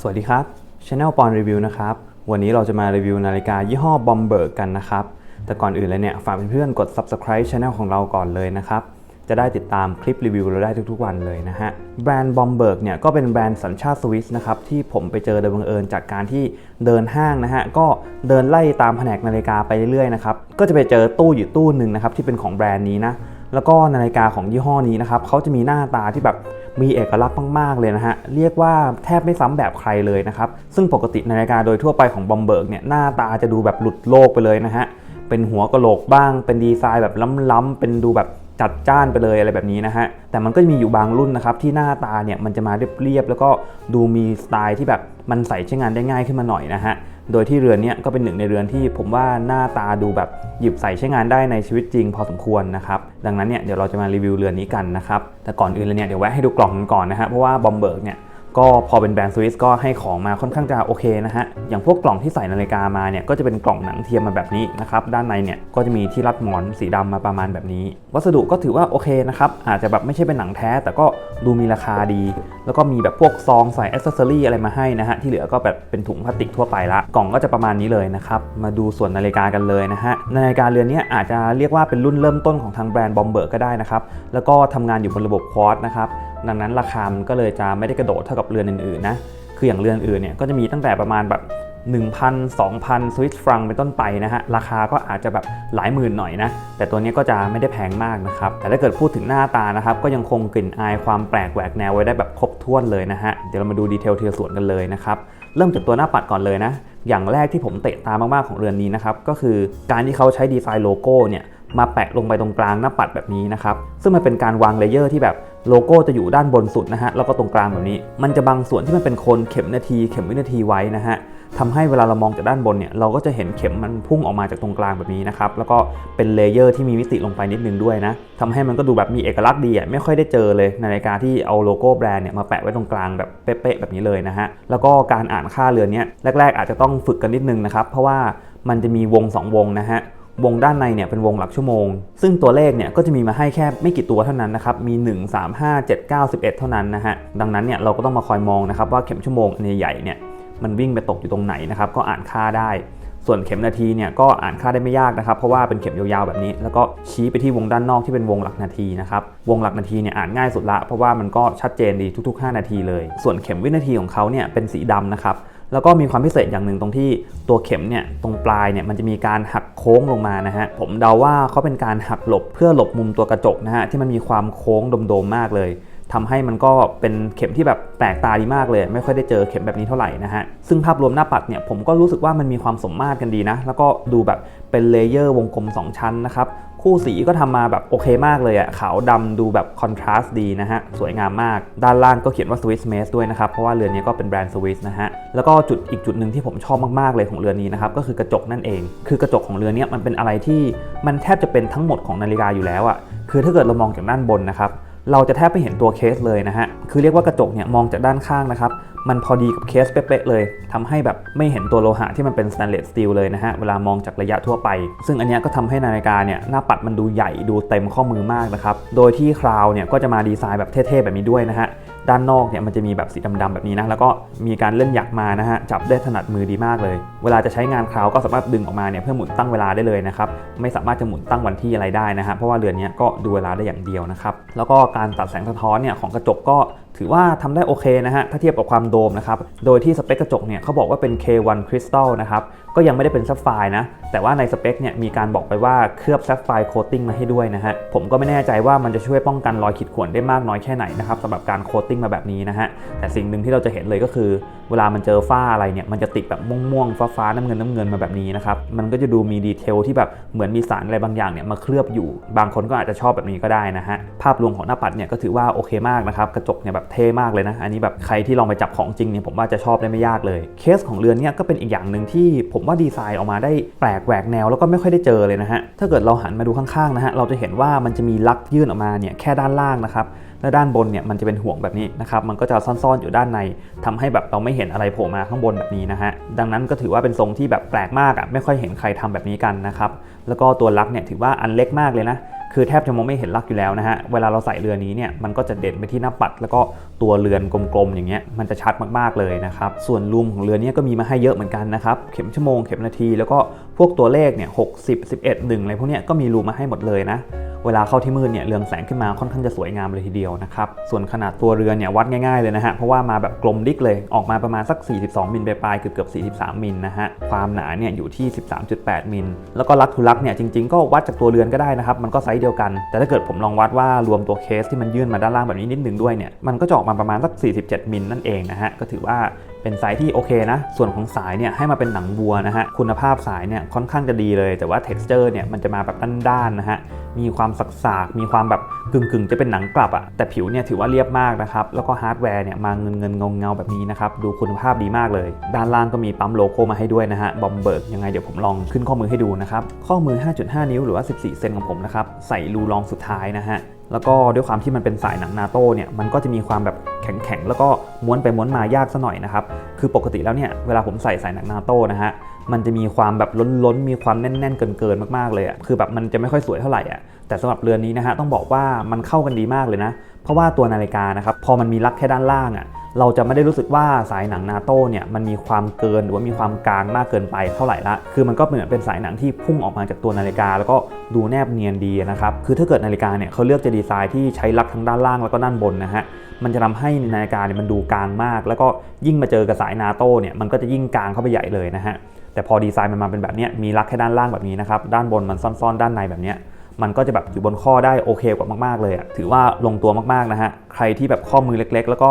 สวัสดีครับ Channel ปอนรีวิวนะครับ วันนี้เราจะมารีวิวนาฬิกายี่ห้อบอมเบิร์กกันนะครับ แต่ก่อนอื่นเลยเนี่ย ฝากเพื่อนๆกด Subscribe Channel ของเราก่อนเลยนะครับ จะได้ติดตามคลิปรีวิวเราได้ทุกๆวันเลยนะฮะ แบรนด์บอมเบิร์กเนี่ยก็เป็นแบรนด์สัญชาติสวิสนะครับ ที่ผมไปเจอโดยบังเอิญจากการที่เดินห้างนะฮะ ก็เดินไล่ตามแผนกนาฬิกาไปเรื่อยๆนะครับ ก็จะไปเจอตู้อยู่ตู้หนึ่งนะครับที่เป็นของแบรนด์นี้นะ แล้วก็นาฬิกาของยี่ห้อนี้นะครับเขาจะมีหน้าตาที่แบบมีเอกลักษณ์มาก ๆ เลยนะฮะ เรียกว่าแทบไม่ซ้ำแบบใครเลยนะครับ ซึ่งปกตินาฬิกาโดยทั่วไปของบอมเบิร์กเนี่ยหน้าตาจะดูแบบหลุดโลกไปเลยนะฮะ เป็นหัวกะโหลกบ้าง เป็นดีไซน์แบบล้ำๆเป็นดูแบบจัดจ้านไปเลยอะไรแบบนี้นะฮะ แต่มันก็มีอยู่บางรุ่นนะครับที่หน้าตาเนี่ยมันจะมาเรียบๆแล้วก็ดูมีสไตล์ที่แบบมันใส่ใช้งานได้ง่ายขึ้นมาหน่อยนะฮะ โดยที่เรือนนี้ก็เป็นหนึ่งในเรือนที่ผมว่าหน้าตาดูแบบหยิบใส่ใช้งานได้ในชีวิตจริงพอสมควรนะครับ ดังนั้นเนี่ยเดี๋ยวเราจะมารีวิวเรือนนี้กันนะครับ แต่ก่อนอื่นเลยเนี่ยเดี๋ยวแวะให้ดูกล่องกันก่อนนะฮะเพราะว่าบอมเบิร์กเนี่ย ก็พอเป็นแบรนด์สวิสก็ให้ของมาค่อนข้างจะโอเคนะฮะ อย่างพวกกล่องที่ใส่นาฬิกามาเนี่ยก็จะเป็นกล่องหนังเทียมมาแบบนี้นะครับ ด้านในเนี่ยก็จะมีที่รัดหมอนสีดำมาประมาณแบบนี้ วัสดุก็ถือว่าโอเคนะครับ อาจจะแบบไม่ใช่เป็นหนังแท้ แต่ก็ดูมีราคาดี แล้วก็มีแบบพวกซองใส่อ c เซอรี่อะไรมาให้นะฮะ ที่เหลือก็แบบเป็นถุงพลาสติกทั่วไปละ กล่องก็จะประมาณนี้เลยนะครับ มาดูส่วนนาฬิกากันเลยนะฮะ นาฬิกาเรือนนี้อาจจะเรียกว่าเป็นรุ่นเริ่มต้นของทางแบรนด์บอมเบิร์ก็ได้นะครับ แล้วก็ทำงานอยู่บนระบบควอตนะครับ ดังนั้นราคามันก็เลยจะไม่ได้กระโดดเท่ากับเรือนอื่นๆนะคืออย่างเรือนอื่นเนี่ยก็จะมีตั้งแต่ประมาณแบบ1,000 2,000สวิสฟรังเป็นต้นไปนะฮะราคาก็อาจจะแบบหลายหมื่นหน่อยนะแต่ตัวนี้ก็จะไม่ได้แพงมากนะครับแต่ถ้าเกิดพูดถึงหน้าตานะครับก็ยังคงกลิ่นอายความแปลกแหวกแนวไว้ได้แบบครบถ้วนเลยนะฮะเดี๋ยวเรามาดูดีเทลทีละส่วนกันเลยนะครับเริ่มจากตัวหน้าปัดก่อนเลยนะอย่างแรกที่ผมเตะตามากๆของเรือนนี้นะครับก็คือการที่เขาใช้ดีไซน์โลโก้เนี่ย มาแปะลงไปตรงกลางหน้าปัดแบบนี้นะครับซึ่งมันเป็นการวางเลเยอร์ที่แบบโลโก้จะอยู่ด้านบนสุดนะฮะแล้วก็ตรงกลางแบบนี้ มันจะบางส่วนที่มันเป็นโคนเข็มนาทีเข็มวินาทีไว้นะฮะทำให้เวลาเรามองจากด้านบนเนี่ยเราก็จะเห็นเข็มมันพุ่งออกมาจากตรงกลางแบบนี้นะครับแล้วก็เป็นเลเยอร์ที่มีมิติลงไปนิดนึงด้วยนะทำให้มันก็ดูแบบมีเอกลักษณ์ดีอะไม่ค่อยได้เจอเลยในนาฬิกาที่เอาโลโก้แบรนด์เนี่ยมาแปะไว้ตรงกลางแบบเป๊ะๆแบบนี้เลยนะฮะแล้วก็การอ่านค่าเรือนเนี้ยแรก ๆ อาจจะต้องฝึกกันนิดนึงนะครับเพราะว่ามันจะมีวงสองวงนะฮะ วงด้านในเนี่ยเป็นวงหลักชั่วโมง ซึ่งตัวเลขเนี่ยก็จะมีมาให้แค่ไม่กี่ตัวเท่านั้นนะครับ มี 1 3 5 7 9 11 เท่านั้นนะฮะ ดังนั้นเนี่ยเราก็ต้องมาคอยมองนะครับว่าเข็มชั่วโมงอันใหญ่เนี่ยมันวิ่งไปตกอยู่ตรงไหนนะครับก็อ่านค่าได้ ส่วนเข็มนาทีเนี่ยก็อ่านค่าได้ไม่ยากนะครับเพราะว่าเป็นเข็มยาวๆแบบนี้ แล้วก็ชี้ไปที่วงด้านนอกที่เป็นวงหลักนาทีนะครับวงหลักนาทีเนี่ยอ่านง่ายสุดละเพราะว่ามันก็ชัดเจนดีทุก ๆ 5 นาทีเลย ส่วนเข็มวินาทีของเขาเนี่ยเป็นสีดำนะครับ แล้วก็มีความพิเศษอย่างหนึ่งตรงที่ตัวเข็มเนี่ยตรงปลายเนี่ยมันจะมีการหักโค้งลงมานะฮะผมเดาว่าเขาเป็นการหักหลบเพื่อหลบมุมตัวกระจกนะฮะที่มันมีความโค้งโดมๆมากเลยทำให้มันก็เป็นเข็มที่แบบแปลกตาดีมากเลย ไม่ค่อยได้เจอเข็มแบบนี้เท่าไหร่นะฮะ ซึ่งภาพรวมหน้าปัดเนี่ยผมก็รู้สึกว่ามันมีความสมมาตรกันดีนะ แล้วก็ดูแบบเป็นเลเยอร์วงกลม 2 ชั้นนะครับ คู่สีก็ทำมาแบบโอเคมากเลยอะขาวดำดูแบบคอนทราสต์ดีนะฮะ สวยงามมาก ด้านล่างก็เขียนว่า Swiss Made ด้วยนะครับ เพราะว่าเรือนนี้ก็เป็นแบรนด์สวิสนะฮะ แล้วก็จุดอีกจุดหนึ่งที่ผมชอบมาก ๆ เลยของเรือนนี้นะครับ ก็คือกระจกนั่นเอง คือกระจกของเรือนนี้มันเป็นอะไรที่มันแทบจะเป็นทั้งหมดของนาฬิกาอยู่แล้วอะคือถ้าเกิดเรามองจากด้านบนนะครับเราจะแทบไม่เห็นตัวเคสเลยนะฮะ คือเรียกว่ากระจกเนี่ยมองจากด้านข้างนะครับ มันพอดีกับเคสเป๊ะๆเลยทำให้แบบไม่เห็นตัวโลหะที่มันเป็นสแตนเลสสตีลเลยนะฮะ เวลามองจากระยะทั่วไป ซึ่งอันนี้ก็ทำให้นาฬิกาเนี่ยหน้าปัดมันดูใหญ่ดูเต็มข้อมือมากนะครับ โดยที่คราวเนี่ยก็จะมาดีไซน์แบบเท่ๆ แบบนี้ด้วยนะฮะด้านนอกเนี่ยมันจะมีแบบสีดำๆแบบนี้นะ แล้วก็มีการเล่นหยักมานะฮะ จับได้ถนัดมือดีมากเลย เวลาจะใช้งานคราวก็สามารถดึงออกมาเนี่ยเพื่อหมุนตั้งเวลาได้เลยนะครับ ไม่สามารถจะหมุนตั้งวันที่อะไรได้นะฮะ เพราะว่าเรือนนี้ก็ดูเวลาได้อย่างเดียวนะครับ แล้วก็การตัดแสงสะท้อนเนี่ยของกระจกก็ ถือว่าทำได้โอเคนะฮะ ถ้าเทียบกับความโดมนะครับ โดยที่สเปคกระจกเนี่ยเขาบอกว่าเป็น K1 Crystal นะครับ ก็ยังไม่ได้เป็นซับไฟนะ แต่ว่าในสเปคเนี่ยมีการบอกไปว่าเคลือบซับไฟโคตติ้งมาให้ด้วยนะฮะ ผมก็ไม่แน่ใจว่ามันจะช่วยป้องกันรอยขีดข่วนได้มากน้อยแค่ไหนนะครับสำหรับการโคตติ้งมาแบบนี้นะฮะ แต่สิ่งหนึ่งที่เราจะเห็นเลยก็คือ เวลามันเจอฝ้าอะไรเนี่ยมันจะติดแบบม่วงๆฟ้าๆน้ำเงินน้ำเงินมาแบบนี้นะครับ มันก็จะดูมีดีเทลที่แบบเหมือนมีสารอะไรบางอย่างเนี่ยมาเคลือบอยู่ บางคนก็อาจจะชอบแบบนี้ก็ได้นะฮะภาพรวมของหน้าปัดเนี่ยก็ถือว่าโอเคมากนะครับกระจกเนี่ยแบบเท่มากเลยนะ อันนี้แบบใครที่ลองไปจับของจริงเนี่ยผมว่าจะชอบได้ไม่ยากเลย เคสของเรือนเนี่ยก็เป็นอีกอย่างหนึ่งที่ผมว่าดีไซน์ออกมาได้แปลกแหวกแนวแล้วก็ไม่ค่อยได้เจอเลยนะฮะ ถ้าเกิดเราหันมาดูข้างๆนะฮะ เราจะเห็นว่ามันจะมีลักยื่นออกมาเนี่ยแค่ด้านล่างนะครับและด้านบนเนี่ยมันจะเป็นห่วงแบบนี้นะครับ มันก็จะซ่อนๆอยู่ด้านในทำให้แบบเราไม่เห็นอะไรโผล่มาข้างบนแบบนี้นะฮะ ดังนั้นก็ถือว่าเป็นทรงที่แบบแปลกมากอะ ไม่ค่อยเห็นใครทำแบบนี้กันนะครับ แล้วก็ตัวลักเนี่ยถือว่าอันเล็กมากเลยนะ คือแทบจะมองไม่เห็นลักอยู่แล้วนะฮะ เวลาเราใส่เรือนี้เนี่ย มันก็จะเด่นไปที่หน้าปัด แล้วก็ตัวเรือนกลมๆอย่างเงี้ย มันจะชัดมากๆเลยนะครับ ส่วนรูมของเรือนเนี้ก็มีมาให้เยอะเหมือนกันนะครับ เข็มชั่วโมง เข็มนาที แล้วก็พวกตัวเลขเนี่ยหกสิบสิบเอ็ดหนึ่งอะไรพวกเนี้ยก็มีรูมมาให้หมดเลยนะ เวลาเข้าที่มืดเนี่ยเรืองแสงขึ้นมาค่อนข้างจะสวยงามเลยทีเดียวนะครับส่วนขนาดตัวเรือนเนี่ยวัดง่ายๆเลยนะฮะเพราะว่ามาแบบกลมดิกเลยออกมาประมาณสัก 42 มิลปลายๆเกือบเกือบ43 มิลนะฮะความหนาเนี่ยอยู่ที่ 13.8 มิลแล้วก็ลักทุลักเนี่ยจริงๆ ก็วัดจากตัวเรือนก็ได้นะครับมันก็ไซส์เดียวกัน แต่ถ้าเกิดผมลองวัดว่ารวมตัวเคสที่มันยื่นมาด้านล่างแบบนี้นิดนึงด้วยเนี่ยมันก็จะออกมาประมาณสัก 47 มิลนั่นเองนะฮะก็ถือว่า เป็นไซส์ที่โอเคนะ ส่วนของสายเนี่ยให้มาเป็นหนังวัวนะฮะ คุณภาพสายเนี่ยค่อนข้างจะดีเลย แต่ว่า texture เนี่ยมันจะมาแบบด้านๆนะฮะ มีความสักๆมีความแบบกึ่งๆ จะเป็นหนังกลับอะแต่ผิวเนี่ยถือว่าเรียบมากนะครับ แล้วก็ฮาร์ดแวร์เนี่ยมาเงินเงินๆเงาแบบนี้นะครับ ดูคุณภาพดีมากเลย ด้านล่างก็มีปั๊มโลโก้มาให้ด้วยนะฮะ บอมเบิร์กยังไงเดี๋ยวผมลองขึ้นข้อมือให้ดูนะครับ ข้อมือ 5.5 นิ้วหรือว่า 14 เซนของผมนะครับ ใส่รูรองสุดท้ายนะฮะ แล้วก็ด้วยความที่มันเป็นสายหนังนาโต้เนี่ยมันก็จะมีความแบบแข็งๆแล้วก็ม้วนไปม้วนมายากซะหน่อยนะครับคือปกติแล้วเนี่ยเวลาผมใส่สายหนังนาโต้นะฮะมันจะมีความแบบล้นๆ มีความแน่นๆ เกินๆ มากๆ เลยอะ คือแบบมันจะไม่ค่อยสวยเท่าไหร่อะ แต่สำหรับเรือนนี้นะฮะต้องบอกว่ามันเข้ากันดีมากเลยนะ เพราะว่าตัวนาฬิกานะครับพอมันมีลักแค่ด้านล่างอะ เราจะไม่ได้รู้สึกว่าสายหนังนาโต้เนี่ยมันมีความเกินหรือว่ามีความกลางมากเกินไปเท่าไหร่ละ คือมันก็เหมือนเป็นสายหนังที่พุ่งออกมาจากตัวนาฬิกา แล้วก็ดูแนบเนียนดีนะครับ คือถ้าเกิดนาฬิกาเนี่ยเขาเลือกจะดีไซน์ที่ใช้ลักทั้งด้านล่างแล้วก็ด้านบนนะฮะ มันจะทำให้นาฬิกาเนี่ยมันดูกลางมาก แล้วก็ยิ่งมาเจอกับสายนาโต้เนี่ยมันก็จะยิ่งกลางเข้าไปใหญ่เลยนะฮะ แต่พอดีไซน์มันมาเป็นแบบนี้มีลักแค่ด้านล่างแบบนี้นะครับ ด้านบนมันซ่อนๆ ด้านในแบบนี้มันก็จะแบบอยู่บนข้อได้โอเคกว่ามากๆเลยอะถือว่าลงตัวมากๆนะฮะ ใครที่แบบข้อมือเล็ก ๆ แล้วก็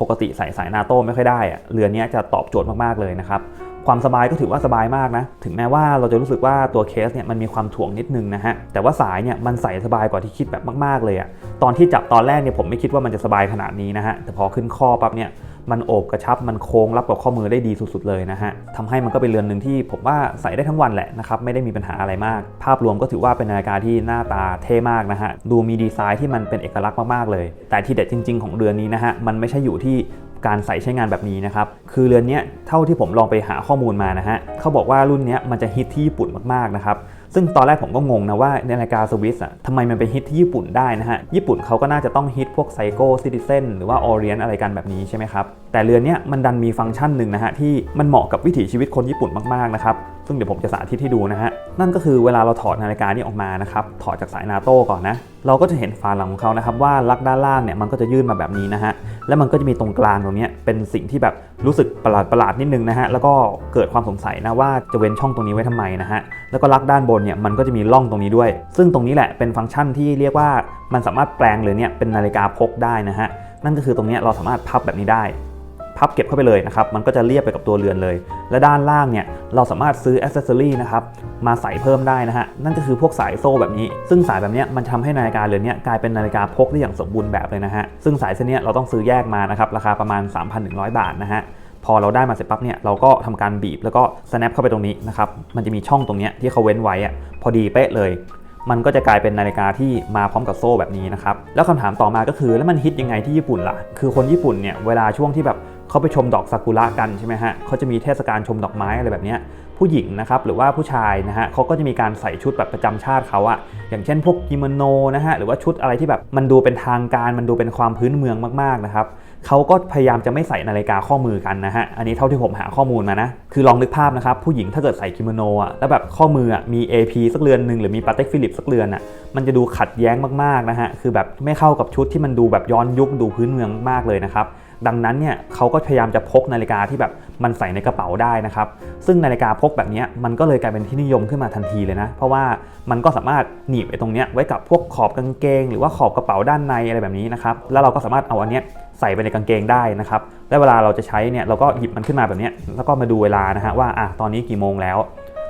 ปกติใส่สายนาโต้ไม่ค่อยได้อะเรือนนี้จะตอบโจทย์มากๆเลยนะครับความสบายก็ถือว่าสบายมากนะ ถึงแม้ว่าเราจะรู้สึกว่าตัวเคสเนี่ยมันมีความถ่วงนิดนึงนะฮะ แต่ว่าสายเนี่ยมันใส่สบายกว่าที่คิดแบบมาก ๆ เลยอะตอนที่จับตอนแรกเนี่ยผมไม่คิดว่ามันจะสบายขนาดนี้นะฮะ แต่พอขึ้นข้อปั๊บเนี่ย มันโอบกระชับมันโค้งรับกับข้อมือได้ดีสุดๆเลยนะฮะทำให้มันก็เป็นเรือนหนึ่งที่ผมว่าใส่ได้ทั้งวันแหละนะครับไม่ได้มีปัญหาอะไรมาก ภาพรวมก็ถือว่าเป็นนาฬิกาที่หน้าตาเท่มากนะฮะดูมีดีไซน์ที่มันเป็นเอกลักษณ์มากๆเลย แต่ที่เด็ดจริง ๆ ของเรือนนี้นะฮะมันไม่ใช่อยู่ที่การใส่ใช้งานแบบนี้นะครับ คือเรือนนี้เท่าที่ผมลองไปหาข้อมูลมานะฮะเขาบอกว่ารุ่นนี้มันจะฮิตที่ญี่ปุ่นมากๆนะครับซึ่งตอนแรกผมก็งงนะว่าในาฬิกาสวิสอะทำไมมันไปฮิตที่ญี่ปุ่นได้นะฮะ ญี่ปุ่นเขาก็น่าจะต้องฮิตพวกไซโก้ซิติเซนหรือว่าออเรียนอะไรกันแบบนี้ใช่ไหมครับ แต่เรือนเนี้ยมันดันมีฟังก์ชันหนึ่งนะฮะที่มันเหมาะกับวิถีชีวิตคนญี่ปุ่นมากๆนะครับ ซึ่งเดี๋ยวผมจะสาธิตให้ดูนะฮะ นั่นก็คือเวลาเราถอดนาฬิกานี้ออกมานะครับ ถอดจากสายนาโต้ก่อนนะ เราก็จะเห็นฝาหลังของเขานะครับว่าลักด้านล่างเนี่ยมันก็จะยื่นมาแบบนี้นะฮะ แล้วมันก็จะมีตรงกลางตรงนี้เป็นสิ่งที่แบบรู้สึกประหลาดประหลาดๆนิดนึงนะฮะ แล้วก็เกิดความสงสัยนะว่าจะเว้นช่องตรงนี้ไว้ทำไมนะฮะ แล้วก็ลักด้านบนเนี่ยมันก็จะมีร่องตรงนี้ด้วย ซึ่งตรงนี้แหละเป็นฟังก์ชันที่เรียกว่ามันสามารถแปลงเลยเนี่ยเป็นนาฬิกาพกได้นะฮะ นั่นก็คือตรงนี้เราสามารถพับแบบนี้ได้ พับเก็บเข้าไปเลยนะครับ มันก็จะเรียบไปกับตัวเรือนเลย และด้านล่างเนี่ยเราสามารถซื้ออ c เซสซอรี่นะครับมาใส่เพิ่มได้นะฮะ นั่นก็คือพวกสายโซ่แบบนี้ ซึ่งสายแบบนี้มันทำให้นาฬิกาเรือนนี้กลายเป็นนาฬิกาพกได้อย่างสมบูรณ์แบบเลยนะฮะ ซึ่งสายเส้นเนี้ยเราต้องซื้อแยกมานะครับราคาประมาณ 3,100 บาทนะฮะพอเราได้มาเสร็จปั๊บเนี่ยเราก็ทำการบีบแล้วก็ snap เข้าไปตรงนี้นะครับมันจะมีช่องตรงนี้ที่เขาเว้นไว้อะพอดีเป๊ะเลยมันก็จะกลายเป็นนาฬิกาที่มาพร้อมกับโซ่แบบนี้นะครับ แล้วคำถามต่อมาก็คือแล้วมันฮิตยังไงที่ญี่ปุ่นล่ะ คือคนญี่ปุ่นเนี่ยเวลาช่วงที่แบบ เขาไปชมดอกซากุระกันใช่ไหมฮะเขาจะมีเทศกาลชมดอกไม้อะไรแบบนี้ผู้หญิงนะครับหรือว่าผู้ชายนะฮะเขาก็จะมีการใส่ชุดแบบประจำชาติเขาอะอย่างเช่นพวกกิโมโนนะฮะหรือว่าชุดอะไรที่แบบมันดูเป็นทางการมันดูเป็นความพื้นเมืองมากๆนะครับเขาก็พยายามจะไม่ใส่นาฬิกาข้อมือกันนะฮะอันนี้เท่าที่ผมหาข้อมูลมานะคือลองนึกภาพนะครับผู้หญิงถ้าเกิดใส่กิโมโนอะแล้วแบบข้อมืออะมี AP สักเรือนหนึ่งหรือมีปาเต็กฟิลิปสักเรือนอะมันจะดูขัดแย้งมากๆนะฮะคือแบบไม่เข้ากับชุดที่มันดูแบบย้อนยุคดูพื้นเมืองมากเลยนะครับ ดังนั้นเนี่ยเขาก็พยายามจะพกนาฬิกาที่แบบมันใส่ในกระเป๋าได้นะครับ ซึ่งนาฬิกาพกแบบนี้มันก็เลยกลายเป็นที่นิยมขึ้นมาทันทีเลยนะ เพราะว่ามันก็สามารถหนีบไอ้ตรงเนี้ยไว้กับพวกขอบกางเกง หรือว่าขอบกระเป๋าด้านในอะไรแบบนี้นะครับ แล้วเราก็สามารถเอาอันเนี้ยใส่ไปในกางเกงได้นะครับ และเวลาเราจะใช้เนี่ยเราก็หยิบมันขึ้นมาแบบเนี้ยแล้วก็มาดูเวลานะฮะว่าอะตอนนี้กี่โมงแล้ว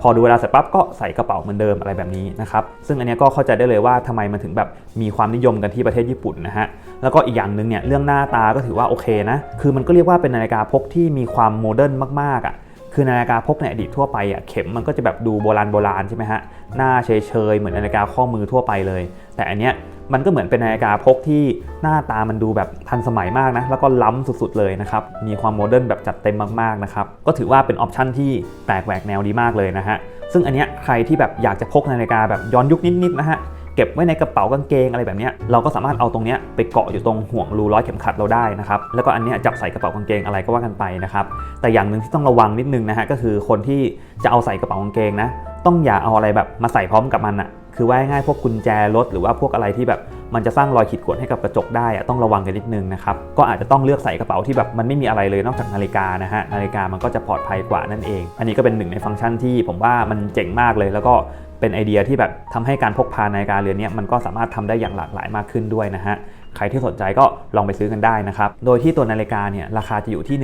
พอดูเวลาเสร็จปั๊บก็ใส่กระเป๋าเหมือนเดิมอะไรแบบนี้นะครับซึ่งอันนี้ก็เข้าใจได้เลยว่าทำไมมันถึงแบบมีความนิยมกันที่ประเทศญี่ปุ่นนะฮะแล้วก็อีกอย่างหนึ่งเนี่ยเรื่องหน้าตาก็ถือว่าโอเคนะคือมันก็เรียกว่าเป็นนาฬิกาพกที่มีความโมเดิร์นมากๆอะคือนาฬิกาพกในอดีตทั่วไปอะเข็มมันก็จะแบบดูโบราณโบราณใช่ไหมฮะหน้าเฉยๆเหมือนนาฬิกาข้อมือทั่วไปเลย แต่อันเนี้ย มันก็เหมือนเป็นนาฬิกาพกที่หน้าตามันดูแบบทันสมัยมากนะ แล้วก็ล้ำสุดๆเลยนะครับ มีความโมเดิร์นแบบจัดเต็มมากๆนะครับ ก็ถือว่าเป็นออปชั่นที่แปลกแหวกแนวดีมากเลยนะฮะ ซึ่งอันเนี้ยใครที่แบบอยากจะพกนาฬิกาแบบย้อนยุคนิดๆนะฮะเก็บไว้ในกระเป๋ากางเกงอะไรแบบเนี้ยเราก็สามารถเอาตรงเนี้ยไปเกาะอยู่ตรงห่วงรูร้อยเข็มขัดเราได้นะครับแล้วก็อันเนี้ยจับใส่กระเป๋ากางเกงอะไรก็ว่ากันไปนะครับแต่อย่างหนึ่งที่ต้องระวังนิดนึงนะฮะก็คือคนที่จะเอาใส่กระเป๋ากางเกงนะต้องอย่าเอาอะไรแบบมาใส่พร้อมกับมันอะ คือว่าง่ายพวกกุญแจรถหรือว่าพวกอะไรที่แบบมันจะสร้างรอยขีดข่วนให้กับกระจกได้อะต้องระวังกันนิดนึงนะครับก็อาจจะต้องเลือกใส่กระเป๋าที่แบบมันไม่มีอะไรเลยนอกจากนาฬิกานะฮะนาฬิกามันก็จะปลอดภัยกว่านั่นเอง อันนี้ก็เป็นหนึ่งในฟังก์ชันที่ผมว่ามันเจ๋งมากเลย แล้วก็เป็นไอเดียที่แบบทำให้การพกพานาฬิกาเรือนนี้มันก็สามารถทำได้อย่างหลากหลายมากขึ้นด้วยนะฮะ ใครที่สนใจก็ลองไปซื้อกันได้นะครับ โดยที่ตัวนาฬิกาเนี่ยราคาจะอยู่ที่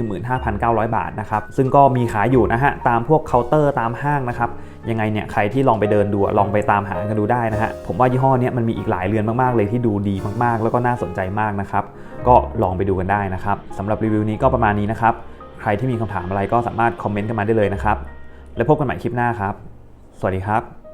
15,900 บาทนะครับ ซึ่งก็มีขายอยู่นะฮะ ตามพวกเคาน์เตอร์ตามห้างนะครับ ยังไงเนี่ยใครที่ลองไปเดินดูลองไปตามหากันดูได้นะฮะ ผมว่ายี่ห้อเนี้ยมันมีอีกหลายเรือนมากๆ เลยที่ดูดีมากๆ แล้วก็น่าสนใจมากนะครับ ก็ลองไปดูกันได้นะครับสำหรับรีวิวนี้ก็ประมาณนี้นะครับ ใครที่มีคำถามอะไรก็สามารถคอมเมนต์กันมาได้เลยนะครับ แล้วพบกันใหม่คลิปหน้าครับ สวัสดีครับ